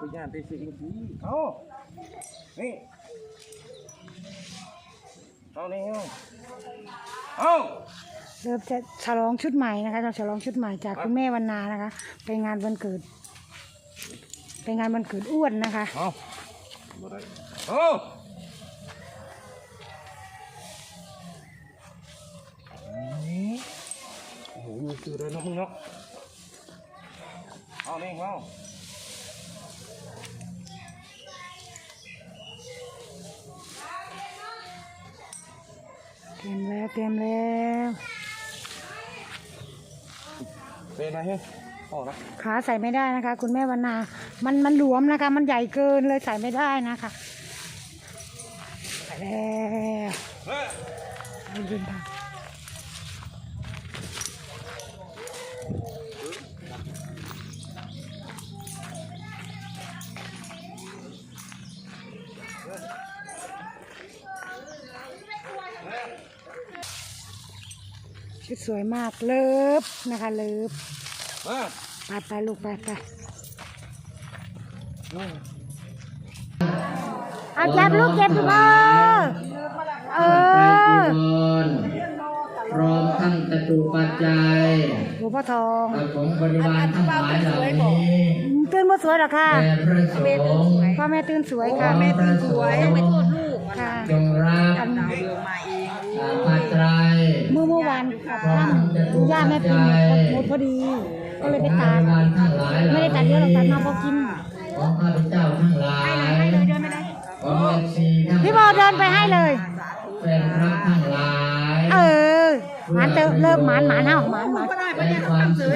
ก็ย่านได้สิจริงเอานี่เอานี่เอาเอาเริ่มจะฉลองชุดใหม่นะคะจะฉลองชุดใหม่จากคุณแม่วันนานะคะ ไปงานวันเกิด ไปงานวันเกิดอ้วนนะคะเอาบ่ได้เอานี่โอ้โหอยู่คือเลยเนาะมึงเนาะเอานี่เอาเตรี เตรียมแล้วเป็นไงเฮ้ยพอละขาใส่ไม่ได้นะคะ คุณแม่วันนา มันมันหลวมนะคะ มันใหญ่เกินเลยใส่ไม่ได้นะคะไปแล้วเฮ้ยไปยืนทา สวยมากเลิฟนะคะเลิฟมาไปไปลูกไปไปเอาเก็บลูกเก็บลูกเออเออพร้อมทั้งตะตูปัจจัยหลวงพ่อทองกับของบริวารทั้งหลายเหล่านี้ตื่นมาสวยเหรอคะแด่พระสงฆ์พ่อแม่ตื่นสวยขอค่ะพระสงฆ์ค่ะจงรับอันอาภา ตรายเมื่อเมื่อวานค่ำย่าแม่พิมพ์หมดพอดี ก็เลยไปของบตากริวารทั้งหลายเหไม่ล่าได้ตัดเยอะหรอกตัดมาพอกินของข้าพเจ้าทั้งหลายของเอฟซีทั้งหลายพี่โบเดินไปให้เลยแฟนพระทั้งหลาย เออหมานเติมเริ่มหมานหมานเฮาหมานหมานและความสุข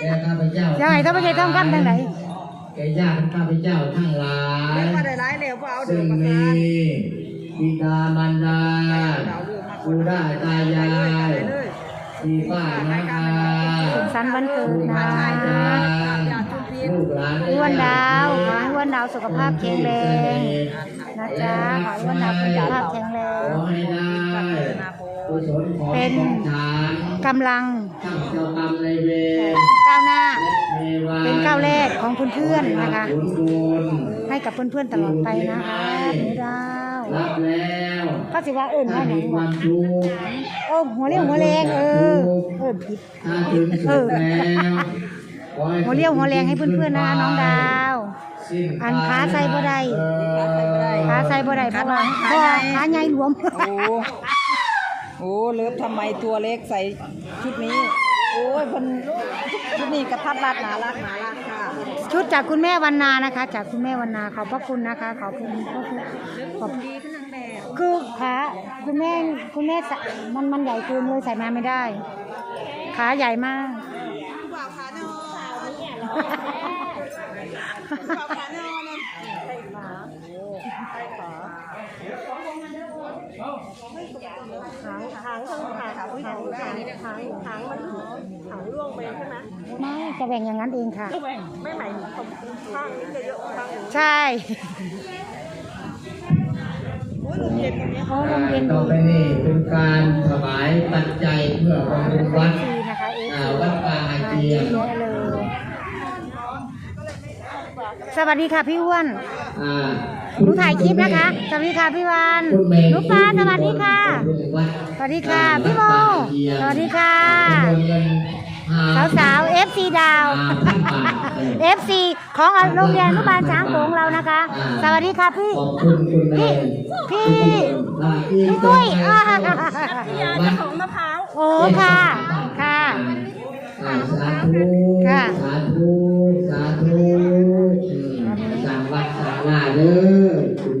แก่ข้าพเจ้ายังไงต้องไปเกยต้องคำทางไหนแก่ญาติข้าพเจ้าทั้งหลายมาได้ร้ายแล้วพอเอาเดืซึ่องนมามีทาน บิดามารดาคูด้าตายายพี่ป้านาอาสุขสันต์วันเกิดนะอาจารย์ลูกหลานอ้วนดาวขอให้อ้วนดาวสุขภาพแข็งแรงนะจ๊ะขอให้อ้วนดาวสุขภาพแข็งแรของให้ได้กุศลของเป็นของฐานกำลังทั้งเจ้ากรรมในายเวรก้าวหน้าและเทวาเป็นก้าวแรกของเพื่อนๆนะคะบุญบุญให้กับเพื่อนๆตลอดไปนะคะหนูดาว รับแล้วก็สิว่าเอิญถ้าว่าหมียังควาวะมทุกข์เออหัวเรียวหัวแรงเออเอิญผิด ถ้าถึงสุดแล้วขอให้หัวเรียวหัวแรงให้เพื่อนๆนะคะน้องดาว สิ้อันขาใส่บ่ได้เอ่อขาใส่บ่ได้เพราะว่าเพราะว่าขาใหญ่หลวม โอ้โอ้เลิฟทำไมตัวเล็กใส่ชุดนี้ โอ้ยคนชุดนี้กระทัดรัดหนารักหนารักค่ะ ชุดจากคุณแม่วันนานะคะ จากคุณแม่วันนาขอบพระคุณนะคะขอบคุณขอบคุณขอบดีขึ้นนางแบบคือขาคุณแม่คุณแม่ใส่มันมันใหญ่เกินเลยใส่มาไม่ได้ขาใหญ่มากบ่าวขาโนบ่าวขาโนนะ หางหางต้งหางหางหางหางหางหางมันหางร่วงไปใช่ไหมไม่จะแบ่งอย่างนั้นเองค่ะ ไม่หมายถึงข้างนี้จะเยอะข้างใช่โอ้ลมเย็นตรงนี้ต่อไปนี้เป็นการถวายปัจจัยเพื่อบำรุงวัดวัดป่าอาเจียยอะมแยะเลยสวัสดีค่ะพี่อ้วนอ่า หนูถ่ายคลิปนะคะ สวัสดีค่ะพี่วานคุณเมย์หนูปลาสวัสดีค่ะบำรุงวัดสวัสดีค่ะ พี่โมสวัสดีค่ะจำนวนเงินห้สาวสาวเอฟซีดาวห้าพันบาทเอฟซีของโรงเรียนอนุบาลช้างโขงเรานะคะ สวัสดีค่ะพี่ขอบคุณคุณเมย์พี่อ่าอีกพี่ต่อตุ้ยไปอ่าวัดของมะพร้าว โอ้ค่ะ ค่ะ อ่าสาธุ ค่ะ สาธุสาธุอืมสร้างวัดสร้างลาเด้อคุณ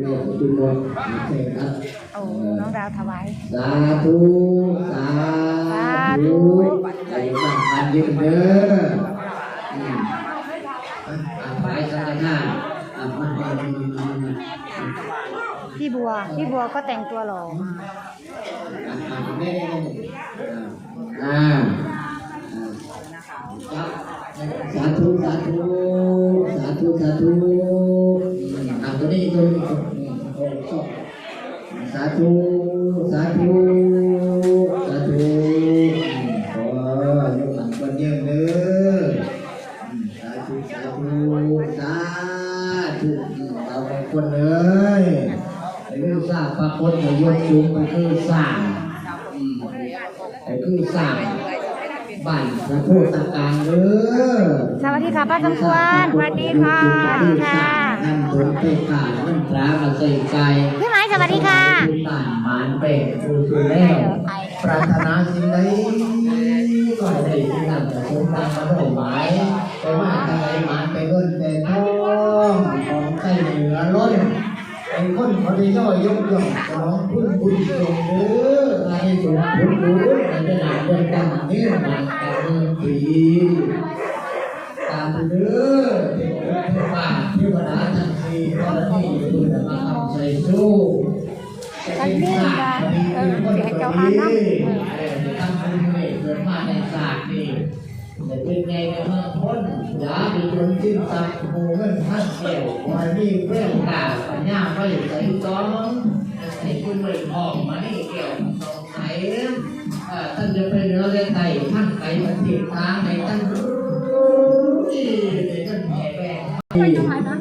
เมย์คุณมนโอเคครับโอ้น้องดาวถวาย สาธุ สาธุใจตั้งมันยืนเด้ออะไปสักหน้าอะมันนมันมันมันพี่บัว พี่บัวก็แต่งตัวหล่อมาอ่าสาธุ สาธุาธุสาธุสาธุขอยกหลังคนเยี่ยมเด้อสาธุสาธุสาธุเราบางคนเลยไอ้คือสร้างปรากฏในยกจุงไปคือสร้างอืมไอ้คือสร้างบ้านพระพุทธการเด้อสวัสดีค่ะป้าสมควรสวัสดีค่ะสวัสดีค่ะนั่นผลไปขาดนั่นปลามาใส่ใจพี่ไม้สวัสดีค่ะ ต่านหมานเป็ดฟูฟูแล้ว ปรารถนาสิ่งใดก็ได้ที่นั่นแต่สมดังมาได้หมายไปว่าทางไหนหมานไปเงินแต่ทองของใส่เหนือล้นไอ้คนเขาได้ย่อยยกย่องสนองคุณบุญทรงเด้อให้สูงคุณบุญในระดับเดินกันนี่มาแต่เมืองปีตามเด้อเทวดาเทวาเทวดาทั้งสี่ธรณีบุญมาทำใส่สู้ กันนี่ค่ะเออเสียเจ้าอาน้ำเกิดมาในศาสตร์นี่จะเป็นไงในเมืองพ้นอย่ามีคนชื่นตับโมเงินท่านเกี่ยวคอยมีเรื่องกาปัญญาไว้ใส่จ้องใส่คุณเลยออกมานี่เกี่ยวสงสัยท่านจะไปเนื้อเรื่องไก่ท่านไก่มันติดทางในท่านรู้ที่ท่านแห่แบก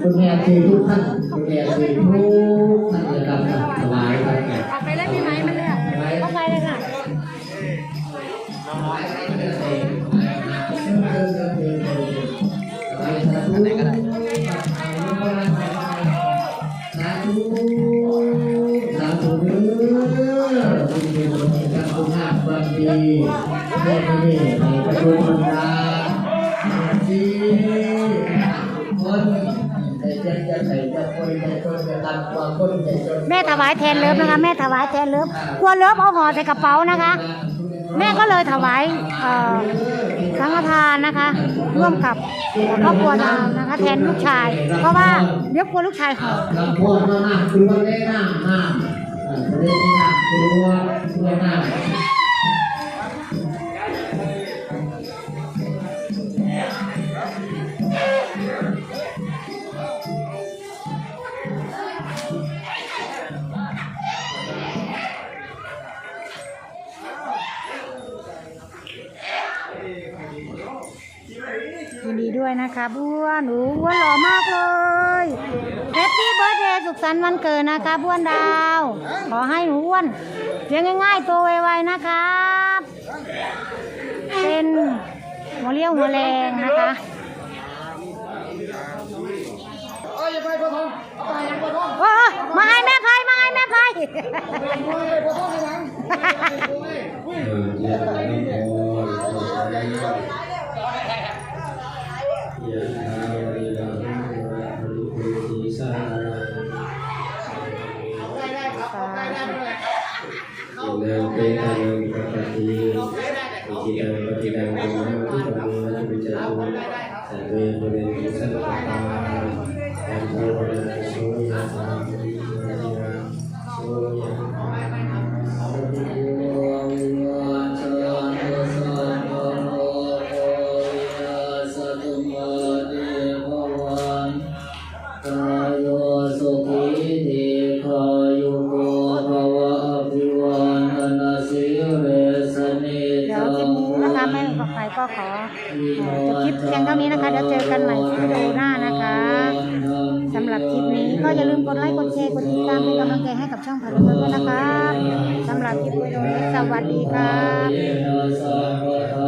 คุณแม่คือทุกท่านคุณแม่คือทุก แม่ถวายแทนเลิฟนะคะ แม่ถวายแทนเลิฟกลัวเลิฟเอาห่อใส่กระเป๋านะคะ แม่ก็เลยถวายสังฆทานนะคะ ร่วมกับครอบครัวนางนะคะ แทนลูกชาย เพราะว่าเดี๋ยวกลัวลูกชายห่อลำพ นะคะบ้วนหนูบ้วนหล่อมากเลยแฮปปี้เบิร์ดเดย์สุขสันต์วันเกิดนะคะบ้วนดาว ขอให้หนูอ้วนเลี้ยงง่ายๆโตไวๆนะครับ เป็นหัวเลี้ยวหัวแรงนะคะเอ้ยอย่าไปพ่อทองเอาไปยังพ่มาให้แม่ไพมาให้แม่ไพ อิเลเตานังปะปะติอิจิตังปฏิตังตุมหังคิปังวัจจุจตุสัพเพปุเรนตุสัพพะตายันโพนะโสยะสัมนิยะโสยะ เดี๋ยวคลิปนี้นะคะแม่กับไพก็ขอจบคลิปเพียงเท่านี้นะคะ เดี๋ยวเจอกันใหม่คลิปวิดีโอหน้านะคะสำหรับคลิปนี้ก็อย่าลืมกดไลค์กดแชร์กดติดตามเป็นกำลังใจให้กับช่องผ่านเพื่อนด้วยนะคะสำหรับคลิปวิดีโอนี้สวัสดีค่ะ